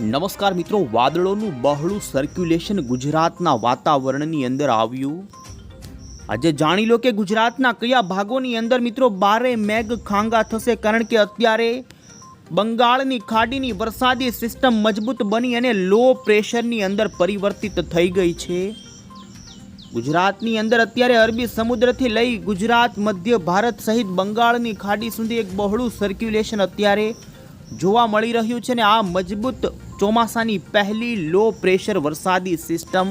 નમસ્કાર મિત્રો, વાદળોનું બહોળું સર્ક્યુલેશન ગુજરાતના વાતાવરણની અંદર આવ્યું. આજે જાણી લો કે ગુજરાતના કયા ભાગોની અંદર મિત્રો બારે મેઘ ખાંગા થશે, કારણ કે અત્યારે બંગાળની ખાડીની વરસાદી સિસ્ટમ મજબૂત બની અને લો પ્રેશરની અંદર પરિવર્તિત થઈ ગઈ છે. ગુજરાતની અંદર અત્યારે અરબી સમુદ્રથી લઈ ગુજરાત, મધ્ય ભારત સહિત બંગાળની ખાડી સુધી એક બહોળું સર્ક્યુલેશન અત્યારે જોવા મળી રહ્યું છે ને આ મજબૂત ચોમાસાની પહેલી લો પ્રેશર વરસાદી સિસ્ટમ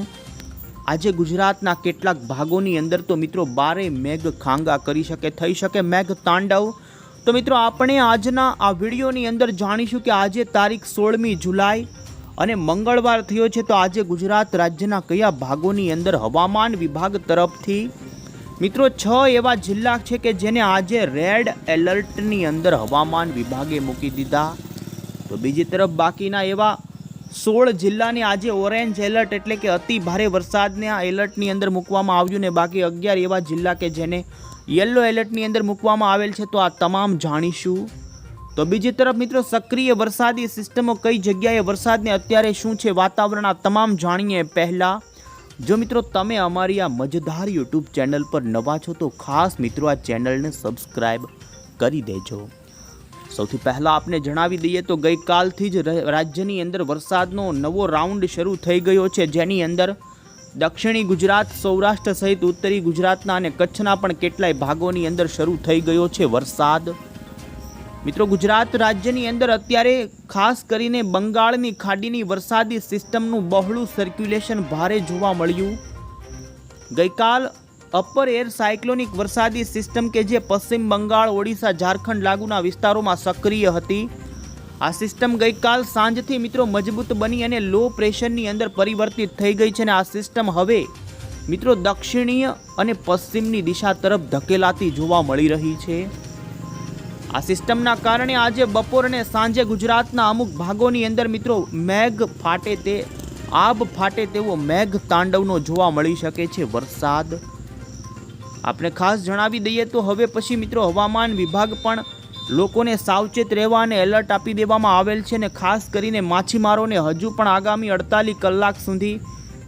આજે ગુજરાતના કેટલાક ભાગોની અંદર તો મિત્રો બારે મેઘ ખાંગા કરી શકે, થઈ શકે મેઘ તાંડવ. તો મિત્રો આપણે આજના આ વિડીયોની અંદર જાણીશું કે આજે તારીખ સોળમી જુલાઈ અને મંગળવાર થયો છે, તો આજે ગુજરાત રાજ્યના કયા ભાગોની અંદર હવામાન વિભાગ તરફથી. મિત્રો છ એવા જિલ્લા છે કે જેને આજે રેડ એલર્ટની અંદર હવામાન વિભાગે મૂકી દીધા. તો બીજી તરફ બાકીના એવા સોળ જિલ્લાની આજે ઓરેન્જ એલર્ટ એટલે કે અતિ ભારે વરસાદને આ એલર્ટની અંદર મૂકવામાં આવ્યું ને બાકી અગિયાર એવા જિલ્લા કે જેને યલો એલર્ટની અંદર મૂકવામાં આવેલ છે તો આ તમામ જાણીશું. તો બીજી તરફ મિત્રો સક્રિય વરસાદી સિસ્ટમો કઈ જગ્યાએ વરસાદને અત્યારે શું છે વાતાવરણ આ તમામ જાણીએ પહેલાં. જો મિત્રો તમે અમારી આ મજેદાર યુટ્યુબ ચેનલ પર નવા છો તો ખાસ મિત્રો આ ચેનલને સબસ્ક્રાઈબ કરી દેજો. સૌથી પહેલાં આપને જણાવી દઈએ તો ગઈકાલથી જ રાજ્યની અંદર વરસાદનો નવો રાઉન્ડ શરૂ થઈ ગયો છે. જેની અંદર દક્ષિણી ગુજરાત, સૌરાષ્ટ્ર સહિત ઉત્તરી ગુજરાતના અને કચ્છના પણ કેટલાય ભાગોની અંદર શરૂ થઈ ગયો છે વરસાદ. મિત્રો, ગુજરાત રાજ્યની અંદર અત્યારે ખાસ કરીને બંગાળની ખાડીની વરસાદી સિસ્ટમનું બહોળું સર્ક્યુલેશન ભારે જોવા મળ્યું. ગઈકાલ અપર એર સાયક્લોનિક વરસાદી સિસ્ટમ કે જે પશ્ચિમ બંગાળ, ઓડિશા, ઝારખંડ લાગુના વિસ્તારોમાં સક્રિય હતી. આ સિસ્ટમ ગઈકાલ સાંજથી મિત્રો મજબૂત બની અને લો પ્રેશરની અંદર પરિવર્તિત થઈ ગઈ છે અને આ સિસ્ટમ હવે મિત્રો દક્ષિણીય અને પશ્ચિમની દિશા તરફ ધકેલાતી જોવા મળી રહી છે. આ સિસ્ટમના કારણે આજે બપોર અને સાંજે ગુજરાતના અમુક ભાગોની અંદર મિત્રો મેઘ ફાટે તે, આબ ફાટે તેવો મેઘ તાંડવનો જોવા મળી શકે છે વરસાદ. આપણે ખાસ જણાવી દઈએ તો હવે પછી મિત્રો હવામાન વિભાગ પણ લોકોને સાવચેત રહેવા અને એલર્ટ આપી દેવામાં આવેલ છે અને ખાસ કરીને માછીમારોને હજુ પણ આગામી અડતાલીસ કલાક સુધી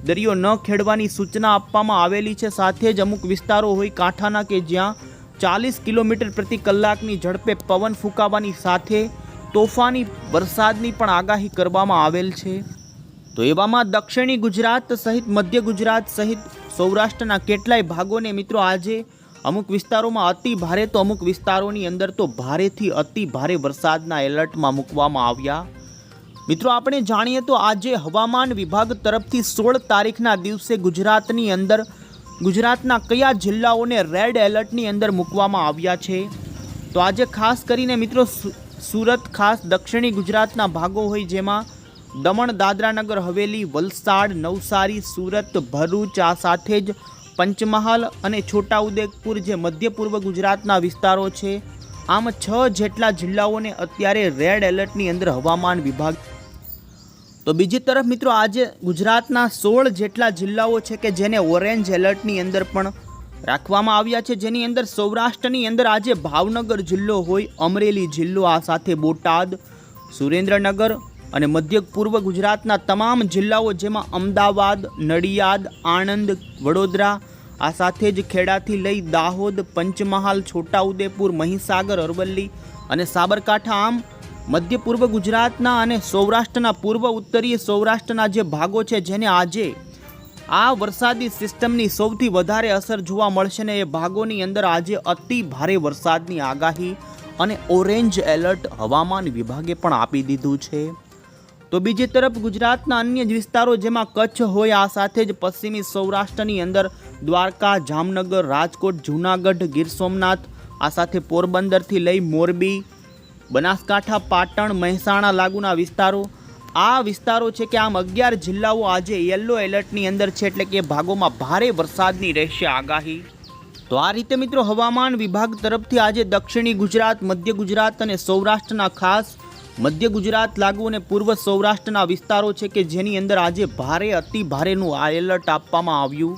દરિયો ન ખેડવાની સૂચના આપવામાં આવેલી છે. સાથે જ અમુક વિસ્તારો હોય કાંઠાના કે જ્યાં ચાલીસ કિલોમીટર પ્રતિ કલાકની ઝડપે પવન ફૂંકાવાની સાથે તોફાની વરસાદની પણ આગાહી કરવામાં આવેલ છે. તો એવામાં દક્ષિણી ગુજરાત સહિત મધ્ય ગુજરાત સહિત સૌરાષ્ટ્રના કેટલાય ભાગોને મિત્રો આજે અમુક વિસ્તારોમાં અતિ ભારે તો અમુક વિસ્તારોની અંદર તો ભારેથી અતિ ભારે વરસાદના એલર્ટમાં મૂકવામાં આવ્યા. મિત્રો આપણે જાણીએ તો આજે હવામાન વિભાગ તરફથી સોળ તારીખના દિવસે ગુજરાતની અંદર, ગુજરાતના કયા જિલ્લાઓને રેડ એલર્ટની અંદર મૂકવામાં આવ્યા છે? તો આજે ખાસ કરીને મિત્રો સુરત, ખાસ દક્ષિણી ગુજરાતના ભાગો હોય જેમાં દમણ, દાદરાનગર, હવેલી, વલસાડ, નવસારી, સુરત, ભરૂચ આ સાથે જ પંચમહાલ અને છોટાઉદેપુર જે મધ્ય પૂર્વ ગુજરાતના વિસ્તારો છે, આમ છ જેટલા જિલ્લાઓને અત્યારે રેડ એલર્ટની અંદર હવામાન વિભાગ તો બીજી તરફ મિત્રો આજે ગુજરાતના સોળ જેટલા જિલ્લાઓ છે કે જેને ઓરેન્જ એલર્ટની અંદર પણ રાખવામાં આવ્યા છે, જેની અંદર સૌરાષ્ટ્રની અંદર આજે ભાવનગર જિલ્લો હોય, અમરેલી જિલ્લો આ સાથે બોટાદ, સુરેન્દ્રનગર અને મધ્ય પૂર્વ ગુજરાતના તમામ જિલ્લાઓ જેમાં અમદાવાદ, નડિયાદ, આણંદ, વડોદરા, આ સાથે જ ખેડાથી લઈ દાહોદ, પંચમહાલ, છોટાઉદેપુર, મહીસાગર, અરવલ્લી અને સાબરકાંઠા આમ મધ્ય પૂર્વ ગુજરાતના અને સૌરાષ્ટ્રના પૂર્વ ઉત્તરીય સૌરાષ્ટ્રના જે ભાગો છે જેને આજે આ વરસાદી સિસ્ટમની સૌથી વધારે અસર જોવા મળશે ને એ ભાગોની અંદર આજે અતિ ભારે વરસાદની આગાહી અને ઓરેન્જ એલર્ટ હવામાન વિભાગે પણ આપી દીધું છે. તો બીજી તરફ ગુજરાતના અન્ય જ વિસ્તારો જેમાં કચ્છ હોય, આ સાથે જ પશ્ચિમી સૌરાષ્ટ્રની અંદર દ્વારકા, જામનગર, રાજકોટ, જૂનાગઢ, ગીર સોમનાથ, આ સાથે પોરબંદરથી લઈ મોરબી, બનાસકાંઠા, પાટણ, મહેસાણા લાગુના વિસ્તારો. આ વિસ્તારો છે કે આમ અગિયાર જિલ્લાઓ આજે યલો એલર્ટની અંદર છે એટલે કે ભાગોમાં ભારે વરસાદની રહેશે આગાહી. તો આ રીતે મિત્રો હવામાન વિભાગ તરફથી આજે દક્ષિણી ગુજરાત, મધ્ય ગુજરાત અને સૌરાષ્ટ્રના ખાસ મધ્ય ગુજરાત લાગુ અને પૂર્વ સૌરાષ્ટ્રના વિસ્તારો છે કે જેની અંદર આજે ભારે, અતિ ભારેનું આ એલર્ટ આપવામાં આવ્યું.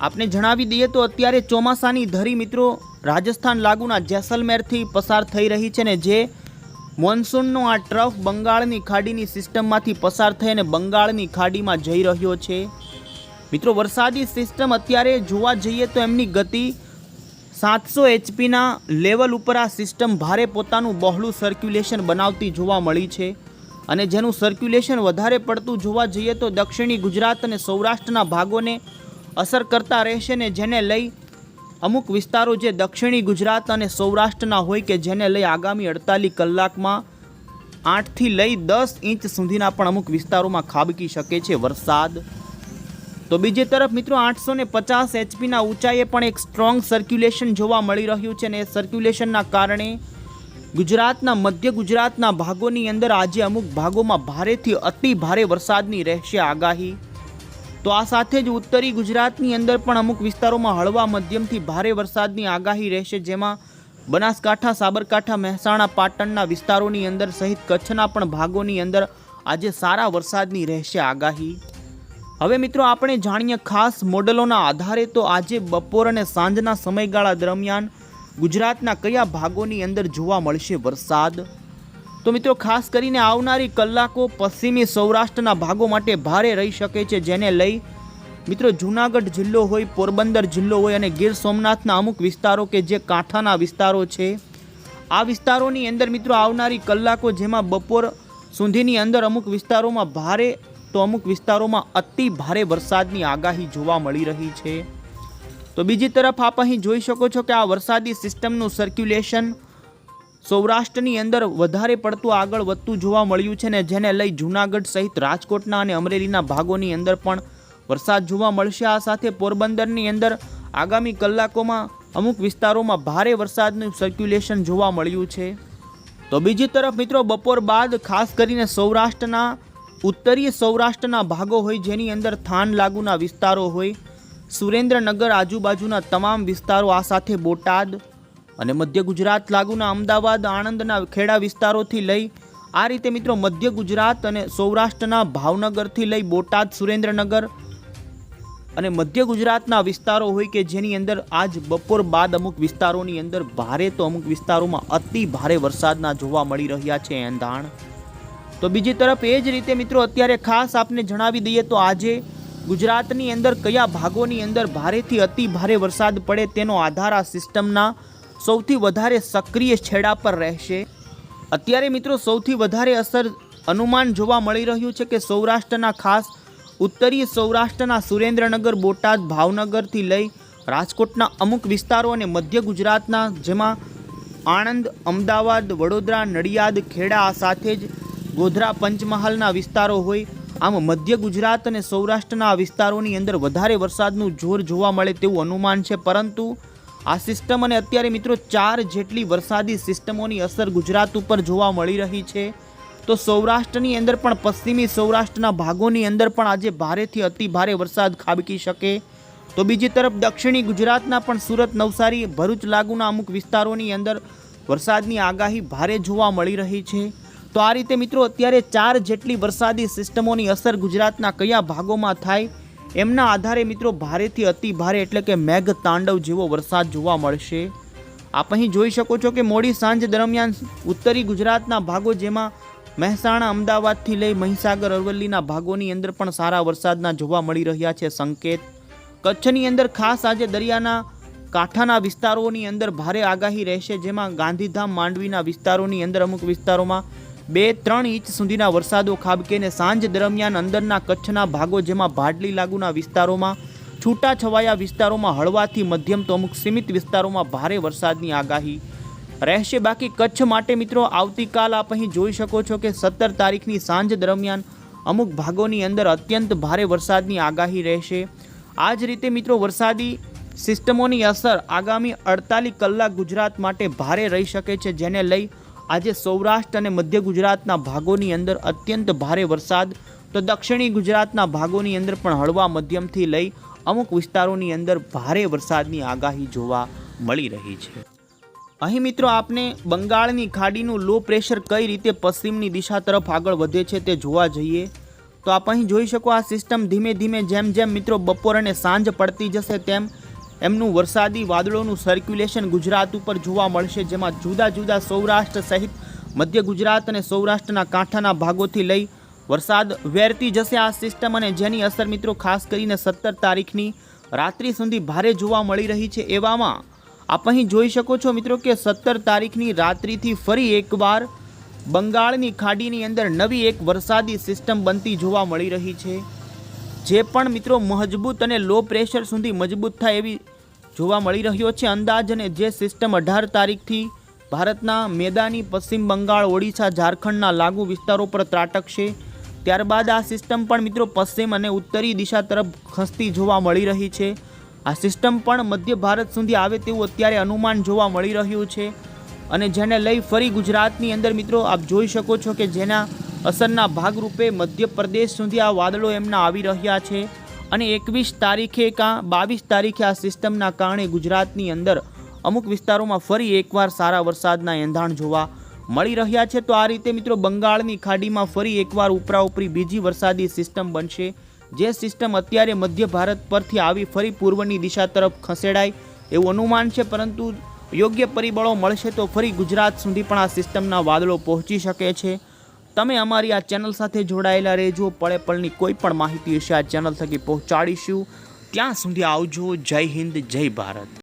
આપને જણાવી દઈએ તો અત્યારે ચોમાસાની ધરી મિત્રો રાજસ્થાન લાગુના જેસલમેરથી પસાર થઈ રહી છે ને જે મોન્સૂનનો આ ટ્રફ બંગાળની ખાડીની સિસ્ટમમાંથી પસાર થઈ અને બંગાળની ખાડીમાં જઈ રહ્યો છે. મિત્રો વરસાદી સિસ્ટમ અત્યારે જોવા જઈએ તો એમની ગતિ સાતસો એચપીના લેવલ ઉપર આ સિસ્ટમ ભારે પોતાનું બહોળું સર્ક્યુલેશન બનાવતી જોવા મળી છે. અને જેનું સર્ક્યુલેશન વધારે પડતું જોવા જઈએ તો દક્ષિણી ગુજરાત અને સૌરાષ્ટ્રના ભાગોને અસર કરતા રહેશે ને જેને લઈ અમુક વિસ્તારો જે દક્ષિણી ગુજરાત અને સૌરાષ્ટ્રના હોય કે જેને લઈ આગામી અડતાલીસ કલાકમાં આઠથી લઈ દસ ઇંચ સુધીના પણ અમુક વિસ્તારોમાં ખાબકી શકે છે વરસાદ. તો બીજી તરફ મિત્રો આઠસો ને પચાસ એચપીના ઊંચાઈએ પણ એક સ્ટ્રોંગ સર્ક્યુલેશન જોવા મળી રહ્યું છે અને એ સર્ક્યુલેશનના કારણે ગુજરાતના, મધ્ય ગુજરાતના ભાગોની અંદર આજે અમુક ભાગોમાં ભારેથી અતિ ભારે વરસાદની રહેશે આગાહી. તો આ સાથે જ ઉત્તરી ગુજરાતની અંદર પણ અમુક વિસ્તારોમાં હળવા મધ્યમથી ભારે વરસાદની આગાહી રહેશે, જેમાં બનાસકાંઠા, સાબરકાંઠા, મહેસાણા, પાટણના વિસ્તારોની અંદર સહિત કચ્છના પણ ભાગોની અંદર આજે સારા વરસાદની રહેશે આગાહી. હવે મિત્રો, આપણે જાણીએ ખાસ મોડલોના આધારે તો આજે બપોર અને સાંજના સમયગાળા દરમિયાન ગુજરાતના કયા ભાગોની અંદર જોવા મળશે વરસાદ? તો મિત્રો, ખાસ કરીને આવનારી કલાકો પશ્ચિમી સૌરાષ્ટ્રના ભાગો માટે ભારે રહી શકે છે, જેને લઈ મિત્રો, જૂનાગઢ જિલ્લો હોય, પોરબંદર જિલ્લો હોય અને ગીર સોમનાથના અમુક વિસ્તારો કે જે કાંઠાના વિસ્તારો છે. આ વિસ્તારોની અંદર મિત્રો, આવનારી કલાકો જેમાં બપોર સુધીની અંદર અમુક વિસ્તારોમાં ભારે તો અમુક વિસ્તારોમાં અતિ ભારે વરસાદની આગાહી જોવા મળી રહી છે. તો બીજી તરફ આપ અહીં જોઈ શકો છો કે આ વરસાદી સિસ્ટમનું સર્ક્યુલેશન સૌરાષ્ટ્રની અંદર વધારે પડતું આગળ વધતું જોવા મળ્યું છે ને જેને લઈ જૂનાગઢ સહિત રાજકોટના અને અમરેલીના ભાગોની અંદર પણ વરસાદ જોવા મળશે. આ સાથે પોરબંદરની અંદર આગામી કલાકોમાં અમુક વિસ્તારોમાં ભારે વરસાદનું સર્ક્યુલેશન જોવા મળ્યું છે. તો બીજી તરફ મિત્રો બપોર બાદ ખાસ કરીને સૌરાષ્ટ્રના ઉત્તરીય સૌરાષ્ટ્રના ભાગો હોય જેની અંદર થાન લાગુના વિસ્તારો હોય, સુરેન્દ્રનગર આજુબાજુના તમામ વિસ્તારો આ સાથે બોટાદ અને મધ્ય ગુજરાત લાગુના અમદાવાદ, આણંદના ખેડા વિસ્તારોથી લઈ, આ રીતે મિત્રો મધ્ય ગુજરાત અને સૌરાષ્ટ્રના ભાવનગરથી લઈ બોટાદ, સુરેન્દ્રનગર અને મધ્ય ગુજરાતના વિસ્તારો હોય કે જેની અંદર આજ બપોર બાદ અમુક વિસ્તારોની અંદર ભારે તો અમુક વિસ્તારોમાં અતિ ભારે વરસાદના જોવા મળી રહ્યા છે એંધાણ તો બીજી તરફ એ જ રીતે મિત્રો, અત્યારે ખાસ આપને જણાવી દઈએ તો આજે ગુજરાતની અંદર કયા ભાગોની અંદર ભારેથી અતિ ભારે વરસાદ પડે તેનો આધાર આ સિસ્ટમના સૌથી વધારે સક્રિય છેડા પર રહેશે. અત્યારે મિત્રો, સૌથી વધારે અસર અનુમાન જોવા મળી રહ્યું છે કે સૌરાષ્ટ્રના ખાસ ઉત્તરીય સૌરાષ્ટ્રના સુરેન્દ્રનગર, બોટાદ, ભાવનગરથી લઈ રાજકોટના અમુક વિસ્તારો અને મધ્ય ગુજરાતના, જેમાં આણંદ, અમદાવાદ, વડોદરા, નડિયાદ, ખેડા સાથે જ ગોધરા પંચમહાલના વિસ્તારો હોય, આમ મધ્ય ગુજરાત અને સૌરાષ્ટ્રના વિસ્તારોની અંદર વધારે વરસાદનું જોર જોવા મળે તેવું અનુમાન છે. પરંતુ આ સિસ્ટમ અને અત્યારે મિત્રો ચાર જેટલી વરસાદી સિસ્ટમોની અસર ગુજરાત ઉપર જોવા મળી રહી છે. તો સૌરાષ્ટ્રની અંદર પણ, પશ્ચિમી સૌરાષ્ટ્રના ભાગોની અંદર પણ આજે ભારેથી અતિ ભારે વરસાદ ખાબકી શકે. તો બીજી તરફ દક્ષિણી ગુજરાતના પણ સુરત, નવસારી, ભરૂચ લાગુના અમુક વિસ્તારોની અંદર વરસાદની આગાહી ભારે જોવા મળી રહી છે. તો આ રીતે મિત્રો અત્યારે ચાર જેટલી વરસાદી સિસ્ટમોની અસર ગુજરાતના કયા ભાગોમાં થાય એમના આધારે મિત્રો ભારેથી અતિ ભારે એટલે કે મેઘ તાંડવ જેવો વરસાદ જોવા મળશે. આપ અહીં જોઈ શકો છો કે મોડી સાંજ દરમિયાન ઉત્તરી ગુજરાતના ભાગો જેમાં મહેસાણા, અમદાવાદથી લઈ મહીસાગર, અરવલ્લીના ભાગોની અંદર પણ સારા વરસાદના જોવા મળી રહ્યા છે સંકેત. કચ્છની અંદર ખાસ આજે દરિયાના કાંઠાના વિસ્તારોની અંદર ભારે આગાહી રહેશે જેમાં ગાંધીધામ, માંડવીના વિસ્તારોની અંદર અમુક વિસ્તારોમાં બે ત્રણ ઇંચ સુધીના વરસાદો ખાબકે ને સાંજ દરમિયાન અંદરના કચ્છના ભાગો જેમાં ભાડલી લાગુના વિસ્તારોમાં છૂટા છવાયા વિસ્તારોમાં હળવાથી મધ્યમ તો અમુક સીમિત વિસ્તારોમાં ભારે વરસાદની આગાહી. રહેશે બાકી કચ્છ માટે મિત્રો આવતીકાલ આપ અહીં જોઈ શકો છો કે સત્તર તારીખની સાંજ દરમિયાન અમુક ભાગોની અંદર અત્યંત ભારે વરસાદની આગાહી રહેશે. આ જ રીતે મિત્રો વરસાદી સિસ્ટમોની અસર આગામી અડતાલીસ કલાક ગુજરાત માટે ભારે રહી શકે છે, જેને લઈ આજે સૌરાષ્ટ્ર અને મધ્ય ગુજરાતના ભાગોની અંદર અત્યંત ભારે વરસાદ, તો દક્ષિણી ગુજરાતના ભાગોની અંદર પણ હળવા મધ્યમથી લઈ અમુક વિસ્તારોની અંદર ભારે વરસાદની આગાહી જોવા મળી રહી છે. અહીં મિત્રો આપને બંગાળની ખાડીનું લો પ્રેશર કઈ રીતે પશ્ચિમની દિશા તરફ આગળ વધે છે તે જોવા જઈએ. તો આપ અહીં જોઈ શકો આ સિસ્ટમ ધીમે ધીમે જેમ જેમ મિત્રો બપોર અને સાંજ પડતી જશે તેમ એમનું વરસાદી વાદળોનું સર્ક્યુલેશન ગુજરાત ઉપર જોવા મળશે, જેમાં જુદા જુદા સૌરાષ્ટ્ર સહિત મધ્ય ગુજરાત અને સૌરાષ્ટ્રના કાંઠાના ભાગોથી લઈ વરસાદ વેરતી જશે આ સિસ્ટમ અને જેની અસર મિત્રો ખાસ કરીને સત્તર તારીખની રાત્રિ સુધી ભારે જોવા મળી રહી છે એવામાં આપ અહીં જોઈ શકો છો મિત્રો કે સત્તર તારીખની રાત્રિથી ફરી એકવાર બંગાળની ખાડીની અંદર નવી એક વરસાદી સિસ્ટમ બનતી જોવા મળી રહી છે. જે પણ મિત્રો મજબૂત અને લો પ્રેશર સુધી મજબૂત થાય એવી જોવા મળી રહ્યો છે અંદાજ અને જે સિસ્ટમ અઢાર તારીખથી ભારતના મેદાની પશ્ચિમ બંગાળ, ઓડિશા, ઝારખંડના લાગુ વિસ્તારો પર ત્રાટકશે. ત્યારબાદ આ સિસ્ટમ પણ મિત્રો પશ્ચિમ અને ઉત્તરી દિશા તરફ ખસતી જોવા મળી રહી છે. આ સિસ્ટમ પણ મધ્ય ભારત સુધી આવે તેવું અત્યારે અનુમાન જોવા મળી રહ્યું છે. અને જેને લઈ ફરી ગુજરાતની અંદર મિત્રો આપ જોઈ શકો છો કે જેના અસરના ભાગરૂપે મધ્યપ્રદેશ સુધી આ વાદળો એમના આવી રહ્યા છે અને એકવીસ તારીખે કાં બાવીસ તારીખે આ સિસ્ટમના કારણે ગુજરાતની અંદર અમુક વિસ્તારોમાં ફરી એકવાર સારા વરસાદના એંધાણ જોવા મળી રહ્યા છે. તો આ રીતે મિત્રો બંગાળની ખાડીમાં ફરી એકવાર ઉપરા ઉપરી બીજી વરસાદી સિસ્ટમ બનશે. જે સિસ્ટમ અત્યારે મધ્ય ભારત પરથી આવી ફરી પૂર્વની દિશા તરફ ખસેડાય એવું અનુમાન છે. પરંતુ યોગ્ય પરિબળો મળશે તો ફરી ગુજરાત સુધી પણ આ સિસ્ટમના વાદળો પહોંચી શકે છે. તમે અમારી આ ચેનલ સાથે જોડાયેલા રહેજો. પળે પળની કોઈ પણ માહિતી વિશે આ ચેનલ થકી પહોંચાડીશું. ત્યાં સુધી આવજો. જય હિન્દ, જય ભારત.